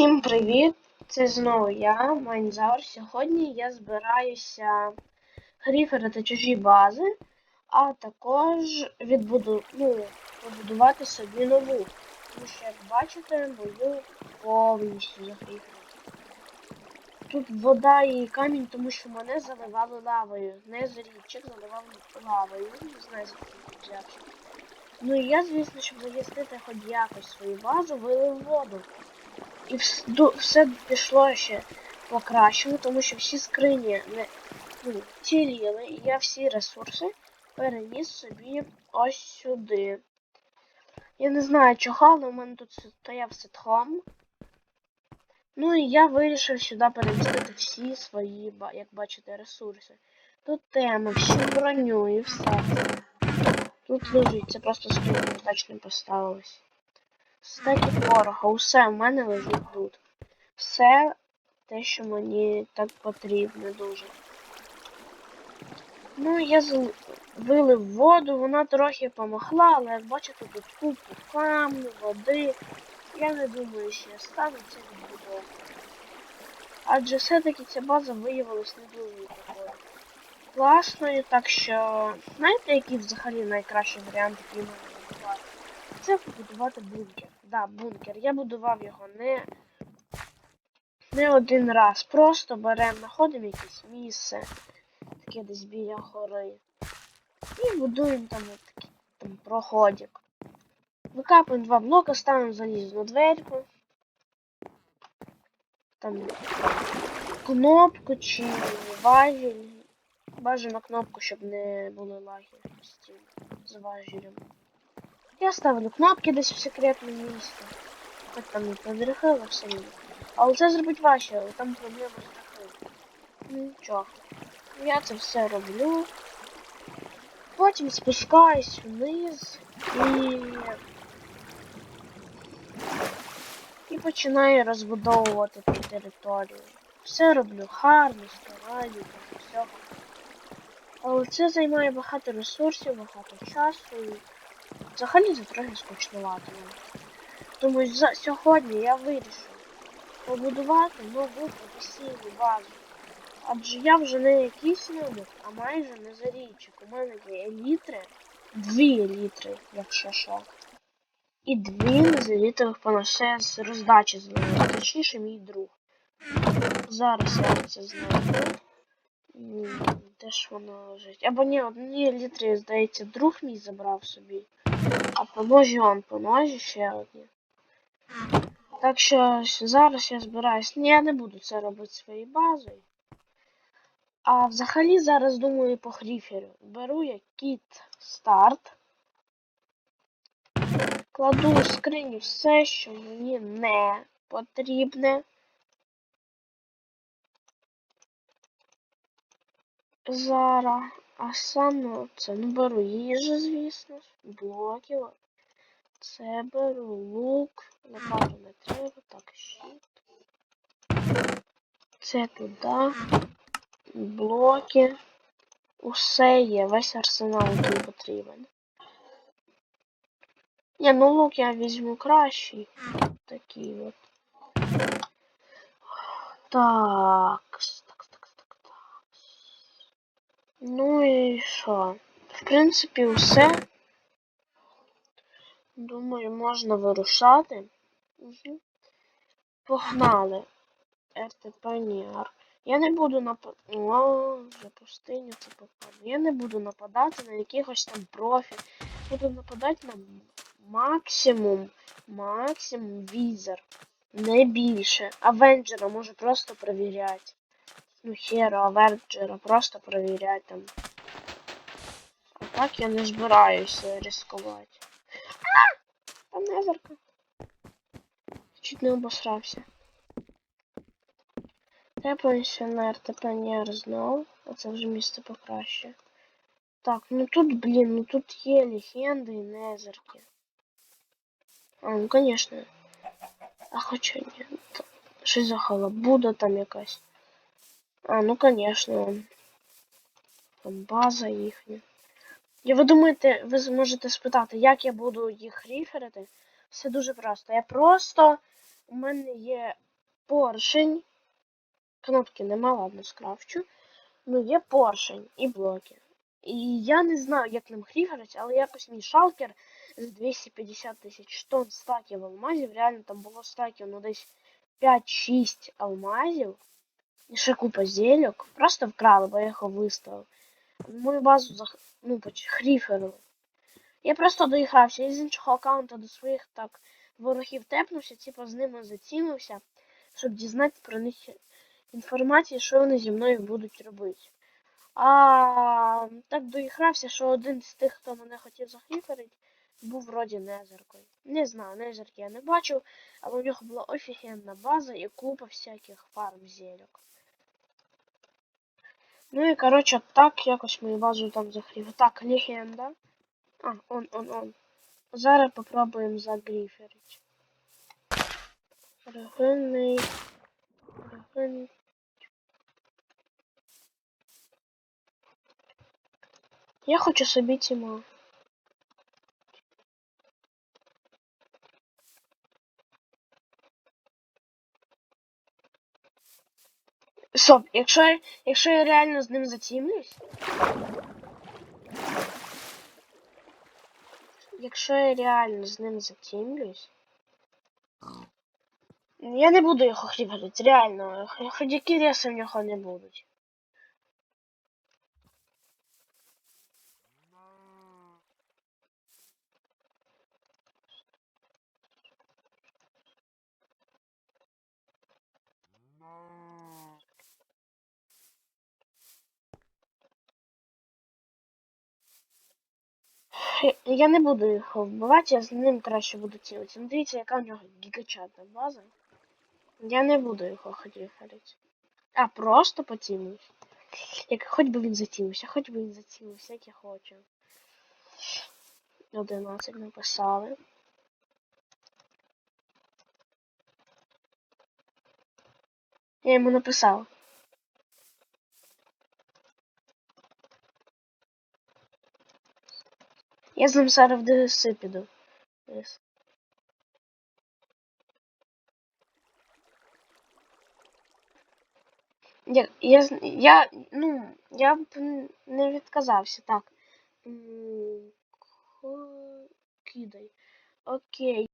Всім привіт! Це знову я, Майнзаур. Сьогодні я збираюся гріферити чужі бази, а також відбуду... ну, побудувати собі нову. Тому що, як бачите, мою повністю загріферити. Тут вода і камінь, тому що мене заливали лавою. Не зарічок заливав лавою. Не знаю, звідки взявся. Ну і я, звісно, щоб захистити хоч якось свою базу, вилив воду. І все пішло ще покращено, тому що всі скрині не ну, ціліли, і я всі ресурси переніс собі ось сюди. Я не знаю чого, але у мене тут стояв сетхом. Ну і я вирішив сюди перемістити всі свої, як бачите, ресурси. Тут теми, всю броню і все. Тут лежить, це просто скриня удачно поставилась. Стеки порога, усе в мене лежить тут. Все те, що мені так потрібно дуже. Ну, я вилив воду, вона трохи помогла, але як бачите, тут купу камню, води. Я не думаю, що я стану це відбудовувати. Адже все-таки ця база виявилась не дуже такою класною, так що знаєте, який взагалі найкращий варіант, який можна? Це побудувати бункер. Да, бункер. Я будував його не, не один раз. Просто беремо, знаходимо якесь місце, таке десь біля гори. І будуємо там такий там проходик. Викапуємо два блока, ставимо залізну дверку. Там кнопку чи важіль. Бажано кнопку, щоб не були лаги постійно з важелем. Я ставлю кнопки десь в секретне місце. Хоч там не подрихало все рівно. Але це зробить важче, там проблема з. Ну нічого. Я це все роблю. Потім спускаюсь вниз і. І починаю розбудовувати ту територію. Все роблю гарно, стараю, всього. Але це займає багато ресурсів, багато часу і взагалі це трохи скучнувато. Тому за сьогодні я вирішив побудувати нову професійну базу. Адже я вже не якийсь нубик, а майже не зарічок. У мене є елітри, дві елітри, якщо що. І дві незалітових паноше з роздачі з ними, точніше мій друг. Зараз я це знайду. Де ж воно лежить? Або ні, одні літри, здається, друг мій забрав собі. А по ножі он, по ножі ще одні. Так що зараз я збираюсь. Ні, я не буду це робити своєю базою. А взагалі зараз думаю по гріферу. Беру я кіт старт. Кладу у скриню все, що мені не потрібне. Зараз. А саме це ну беру їжу, звісно блоків. Це беру лук, лопату не треба, так, щит. Це туди. Блоки. Усе є, весь арсенал, який потрібен. Ні, ну лук я візьму кращий. Такий от. Так. Ну і що? В принципі, все. Думаю, можна вирушати. Угу. Погнали. РТП Ніар. Я не буду нападати. Це попаду. Я не буду нападати на якихось там профі. Буду нападати на максимум. Максимум візер. Не більше. Авенджера може просто перевіряти. Ну, Херо, Авенджера просто перевіряти там. А так я не збираюся ризикувати. А! Там незерка. Чуть не обосрався. Я пенсіонер, та пенсіонер знов. Оце вже місце покраще. Так, ну тут, блін, ну тут є легенди і незерки. А, ну конечно. А хоча ні. Т- Щось за халабуда там якась. А, ну конечно. Там база їхня. І ви думаєте, ви зможете спитати, як я буду їх ріферити? Все дуже просто. Я просто. У мене є поршень. Кнопки нема, ладно, скрафчу. Ну, є поршень і блоки. І я не знаю, як ним хрігарить, але якось мій шалкер з 250 тисяч тонн стаків алмазів. Реально там було стаків, ну десь 5-6 алмазів. І ще купа зельок. Просто вкрали, бо я його виставив. Мою базу зах... ну, хріферили. Я просто доігрався із іншого аккаунта до своїх так ворогів тепнувся, типу з ними зацінився, щоб дізнатися про них інформацію, що вони зі мною будуть робити. А так доігрався, що один з тих, хто мене хотів захліферити, був вроді незеркою. Не знаю, незерки я не бачив, але у нього була офігенна база і купа всяких фарм зельок. Ну і коротше, так якось мою базу там захлів. Так, легенда. А, он, он, он. Зараз попробуємо загріферити. Регенний. Реген... Я хочу собі тіма. Стоп, якщо, я- якщо я реально з ним затімлюсь. Якщо я реально з ним затімлюсь. Я не буду його хрібати, реально. Ходяки реси в нього не будуть. Я не буду його вбивати, я з ним краще буду цілитися. Ну дивіться, яка в нього гігачатна база. Я не буду його хрібати. А просто потімлюсь. Як хоч би він затімився, хоч би він затімився, як я хочу. 11 написали. Я йому написав. Я з ним зараз в ДГС піду. Я, я, я, ну, я б не відказався, так. Кидай. Окей.